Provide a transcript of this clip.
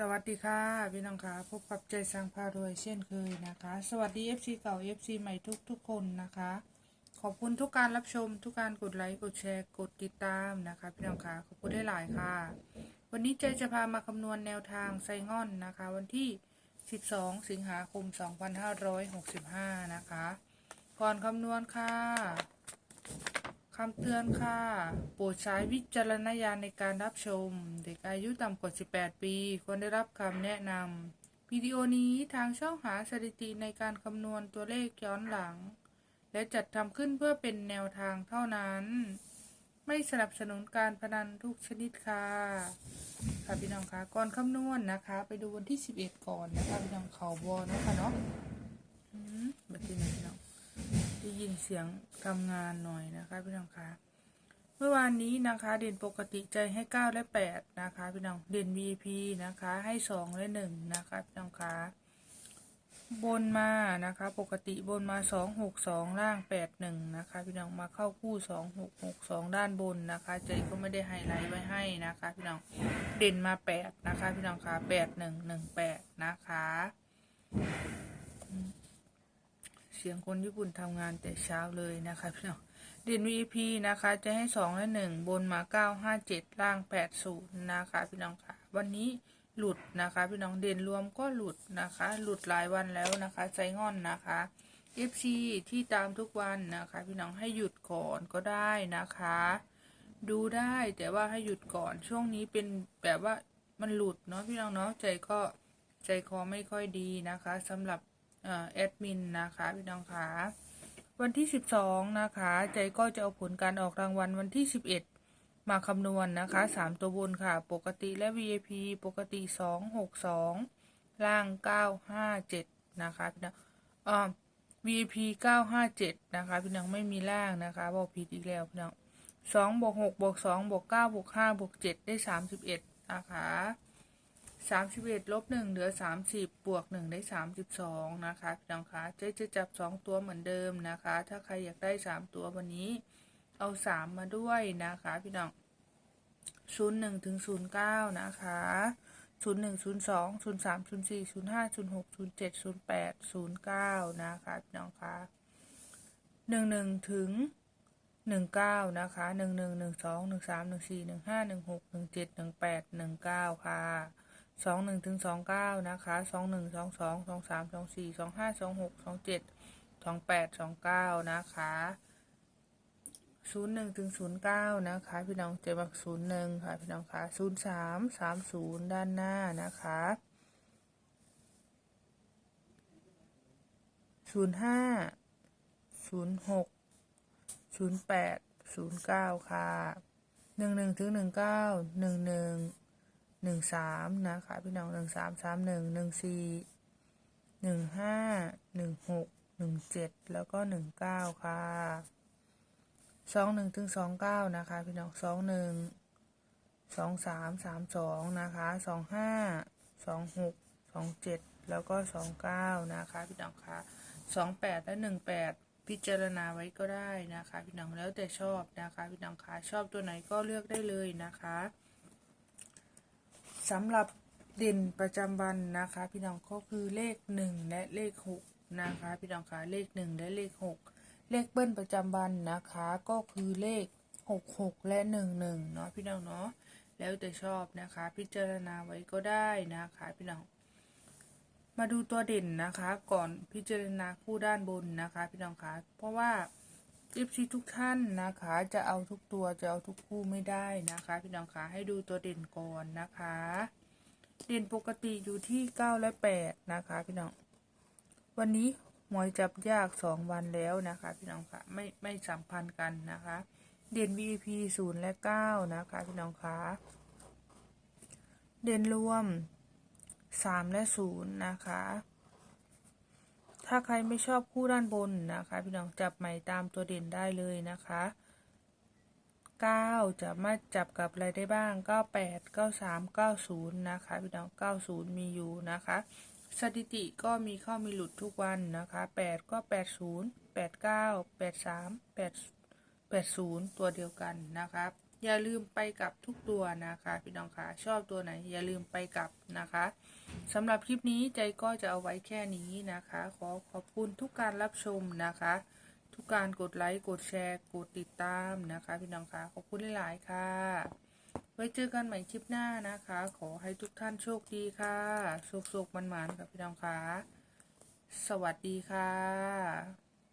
สวัสดีค่ะพี่น้องค่ะพบกับใจสร้างพารวยเช่นเคยนะคะ สวัสดี FC เก่า FC ใหม่ทุกทุกคนนะคะ ขอบคุณทุกการรับชมทุกการกดไลค์กดแชร์กดติดตามนะคะพี่น้องค่ะขอบคุณได้หลายค่ะ วันนี้ใจจะพามาคำนวณแนวทางไซงอนนะคะ วันที่ 12 สิงหาคม 2565 นะคะ ก่อนคำนวณค่ะ คำเตือนค่ะ โปรดใช้วิจารณญาณในการรับชม เด็กอายุต่ำกว่า 18 ปี ควรได้รับคำแนะนำวิดีโอนี้ทางช่องหาสถิติในการคำนวณตัวเลขย้อนหลัง และจัดทำขึ้นเพื่อเป็นแนวทางเท่านั้น ไม่สนับสนุนการพนันทุกชนิดค่ะ ค่ะพี่น้องคะก่อนคำนวณนะคะ ไปดูวันที่ 11 ก่อนนะคะพี่น้องเขาบอนะคะเนาะอืมบัดนี้นะพี่น้อง ได้ ยินเสียงทำงานหน่อยนะคะพี่น้องคะเมื่อวานนี้นะคะ เด่นปกติใจให้ 9 และ 8 นะคะพี่น้องเด่น VIP นะคะให้ 2 และ 1 นะคะพี่น้องคะบนมานะคะ ปกติบนมา 2 6 2 ล่าง 8 1 นะคะ พี่น้องมาเข้าคู่ 2 6 6 2 ด้านบนนะคะ ใจก็ไม่ได้ไฮไลท์ไว้ให้นะคะ พี่น้องเด่นมา 8 นะคะ พี่น้องคะ8 1 1 8 นะคะ สียงคนญี่ปุ่นทำงานแต่เช้าเลยนะคะพี่น้องเด่น VIP นะคะ จะให้สองและหนึ่งบนมาเก้าห้าเจ็ดล่างแปดศูนย์นะคะ พี่น้องค่ะ วันนี้หลุดนะคะ พี่น้องเด่นรวมก็หลุดนะคะ หลุดหลายวันแล้วนะคะใจงอนนะคะ FC ที่ตามทุกวันนะคะ พี่น้องให้หยุดก่อนก็ได้นะคะ ดูได้แต่ว่าให้หยุดก่อนช่วงนี้เป็นแบบว่ามันหลุดเนาะพี่น้องเนาะใจก็ใจคอไม่ค่อยดีนะคะสำหรับ แอดมินนะคะพี่น้องคะวันที่ 12 นะคะ ใจก็จะเอาผลการออกรางวัลวันที่ 11 มาคำนวณนะคะ 3 ตัวบนค่ะ ปกติและ VIP ปกติ 262 ล่าง 957 นะคะพี่น้องอ่า VIP 957 นะคะ พี่น้องไม่มีล่างนะคะบอกผิดอีกแล้วพี่น้อง2บวก6บวก2บวก9บวก5บวก7ได้ 31 นะคะ สามสิบเอ็ดลบหนึ่งเหลือสามสิบบวกหนึ่งได้สามสิบสองนะคะพี่น้องคะเจ๊จะจับสองตัวเหมือนเดิมนะคะ ถ้าใครอยากได้สามตัววันนี้ เอาสามมาด้วยนะคะ พี่น้องศูนย์หนึ่งถึงศูนย์เก้านะคะศูนย์หนึ่งศูนย์สองศูนย์สามศูนย์สี่ศูนย์ห้าศูนย์หกศูนย์เจ็ดศูนย์แปดศูนย์เก้านะคะพี่น้องคะหนึ่งหนึ่งถึงหนึ่งเก้านะคะหนึ่งหนึ่งหนึ่งสองหนึ่งสามหนึ่งสี่หนึ่งห้าหนึ่งหกหนึ่งเจ็ดหนึ่งแปดหนึ่งเก้าค่ะ สองหนึ่งถึงสองเก้านะคะสองหนึ่งสองสองสองสามสองสี่สองห้าสองหกสองเจ็ดสองแปดสองเก้านะคะศูนย์หนึ่งถึงศูนย์เก้านะคะพี่น้องเจอมาศูนย์หนึ่งค่ะพี่น้องคะศูนย์สามสามศูนย์ด้านหน้านะคะศูนย์ห้าศูนย์หกศูนย์แปดศูนย์เก้าค่ะหนึ่งหนึ่งถึงหนึ่งเก้าหนึ่งหนึ่ง หนึ่งสามนะคะพี่น้องหนึ่งสามสามหนึ่งหนึ่งสี่หนึ่งห้าหนึ่งหกหนึ่งเจ็ดแล้วก็หนึ่งเก้าค่ะสองหนึ่งถึงสองเก้านะคะพี่น้องสองหนึ่งสองสามสามสองนะคะสองห้าสองหกสองเจ็ดแล้วก็สองเก้านะคะพี่น้องคะสองแปดและหนึ่งแปดพิจารณาไว้ก็ได้นะคะ พี่น้องแล้วแต่ชอบนะคะ พี่น้องคะชอบตัวไหนก็เลือกได้เลยนะคะ สำหรับเด่นประจำวันนะคะ พี่น้องก็คือเลขหนึ่งและเลขหกนะคะ พี่น้องคะเลขหนึ่งและเลขหกเลขเบิ้ลประจำวันนะคะ ก็คือเลขหกหกและหนึ่งหนึ่งเนาะพี่น้องเนาะแล้วแต่ชอบนะคะ พิจารณาไว้ก็ได้นะคะพี่น้องมาดูตัวเด่นนะคะ ก่อนพิจารณาคู่ด้านบนนะคะ พี่น้องคะเพราะว่า เอฟซีทุกท่านนะคะ จะเอาทุกตัวจะเอาทุกคู่ไม่ได้นะคะ พี่น้องคะให้ดูตัวเด่นก่อนนะคะ เด่นปกติอยู่ที่เก้าและแปดนะคะ พี่น้อง วันนี้หมวยจับยากสองวันแล้วนะคะ พี่น้องคะไม่ไม่สัมพันธ์กันนะคะ เด่น VIP ศูนย์และเก้านะคะ พี่น้องคะเด่นรวมสามและศูนย์นะคะ ถ้าใครไม่ชอบคู่ด้านบนนะคะ พี่น้องจับใหม่ตามตัวเด่นได้เลยนะคะ 9 จะมาจับกับอะไรได้บ้าง 98 93 90 นะคะ พี่น้อง 90 มีอยู่นะคะ สถิติก็มีเข้ามีหลุดทุกวันนะคะ 8 ก็ 80 89 83 8 80 ตัวเดียวกันนะคะ อย่าลืมไปกับทุกตัวนะคะ พี่น้องคะชอบตัวไหน อย่าลืมไปกับนะคะสำหรับคลิปนี้ใจก็จะเอาไว้แค่นี้นะคะ ขอขอบคุณทุกการรับชมนะคะ ทุกการกดไลค์กดแชร์ กดติดตามนะคะ พี่น้องคะขอบคุณหลายๆค่ะ ไว้เจอกันใหม่คลิปหน้านะคะ ขอให้ทุกท่านโชคดีค่ะสุขๆมันๆกับพี่น้องคะสวัสดีค่ะ